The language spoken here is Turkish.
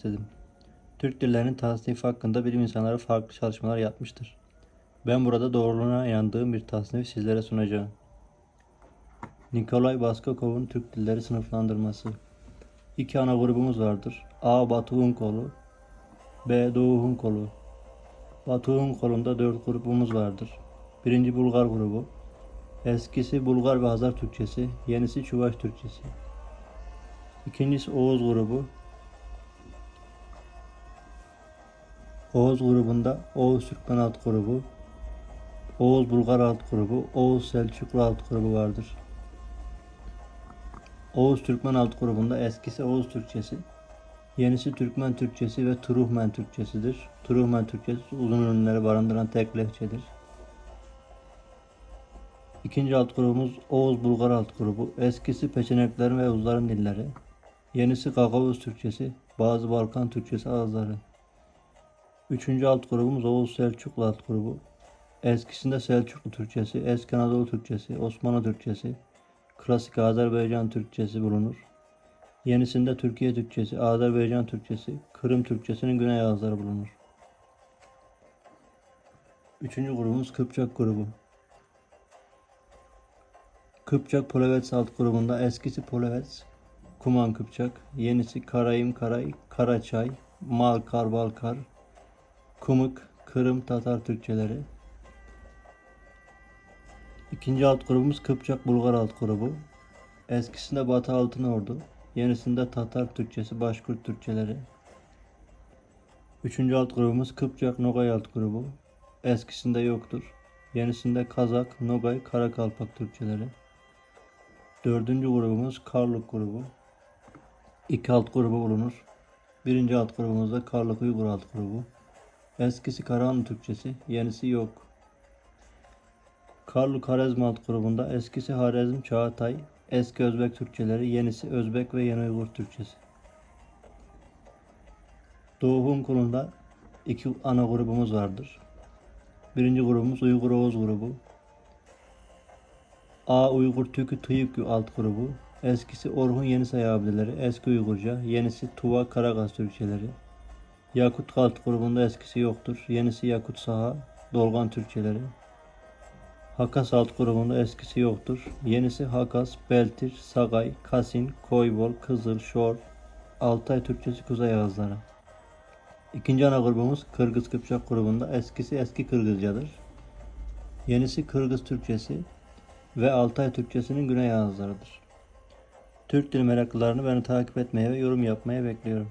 istedim. Türk dillerinin tasnifi hakkında bilim insanları farklı çalışmalar yapmıştır. Ben burada doğruluğuna inandığım bir tasnifi sizlere sunacağım. Nikolay Baskakov'un Türk dilleri sınıflandırması. İki ana grubumuz vardır. A. Batı Hun kolu B. Doğu Hun kolu Batı Hun kolunda dört grubumuz vardır. Birinci Bulgar grubu. Eskisi Bulgar ve Hazar Türkçesi, yenisi Çuvaş Türkçesi. İkincisi Oğuz grubu. Oğuz grubunda Oğuz Türkmen alt grubu, Oğuz Bulgar alt grubu, Oğuz Selçuklu alt grubu vardır. Oğuz Türkmen alt grubunda eskisi Oğuz Türkçesi, yenisi Türkmen Türkçesi ve Turuhmen Türkçesidir. Turuhmen Türkçesi uzun ürünleri barındıran tek lehçedir. İkinci alt grubumuz Oğuz Bulgar alt grubu. Eskisi Peçeneklerin ve Uzların dilleri. Yenisi Gagavuz Türkçesi, bazı Balkan Türkçesi ağızları. Üçüncü alt grubumuz Oğuz Selçuklu alt grubu. Eskisinde Selçuklu Türkçesi, Eski Anadolu Türkçesi, Osmanlı Türkçesi, klasik Azerbaycan Türkçesi bulunur. Yenisinde Türkiye Türkçesi, Azerbaycan Türkçesi, Kırım Türkçesinin güney ağızları bulunur. Üçüncü grubumuz Kıpçak grubu. Kıpçak Polovets alt grubunda eskisi Polovets, Kuman Kıpçak, yenisi Karayım Karay, Karaçay, Malkar Balkar, Kumuk, Kırım Tatar Türkçeleri. İkinci alt grubumuz Kıpçak Bulgar alt grubu. Eskisinde Batı Altınordu, yenisinde Tatar Türkçesi, Başkurt Türkçeleri. Üçüncü alt grubumuz Kıpçak Nogay alt grubu. Eskisinde yoktur. Yenisinde Kazak, Nogay, Karakalpak Türkçeleri. Dördüncü grubumuz Karluk grubu. İki alt grubu bulunur. Birinci alt grubumuzda Karluk Uygur alt grubu. Eskisi Karahanlı Türkçesi, yenisi yok. Karlu Karezm grubunda eskisi Harezm Çağatay, eski Özbek Türkçeleri, yenisi Özbek ve Yeni Uygur Türkçesi. Doğu Hun kolunda iki ana grubumuz vardır. Birinci grubumuz Uygur Oğuz grubu. A Uygur Türkü Tıyıkü alt grubu. Eskisi Orhun Yenisay abileri, eski Uygurca, yenisi Tuva Karagaz Türkçeleri. Yakut alt grubunda eskisi yoktur. Yenisi Yakut Saha, Dolgan Türkçeleri. Hakas alt grubunda eskisi yoktur. Yenisi Hakas, Beltir, Sagay, Kasin, Koybol, Kızıl, Şor, Altay Türkçesi Kuzey Ağızları. İkinci ana grubumuz Kırgız Kıpçak grubunda eskisi eski Kırgızcadır. Yenisi Kırgız Türkçesi ve Altay Türkçesinin güney ağızlarıdır. Türk dil meraklılarını beni takip etmeye ve yorum yapmaya bekliyorum.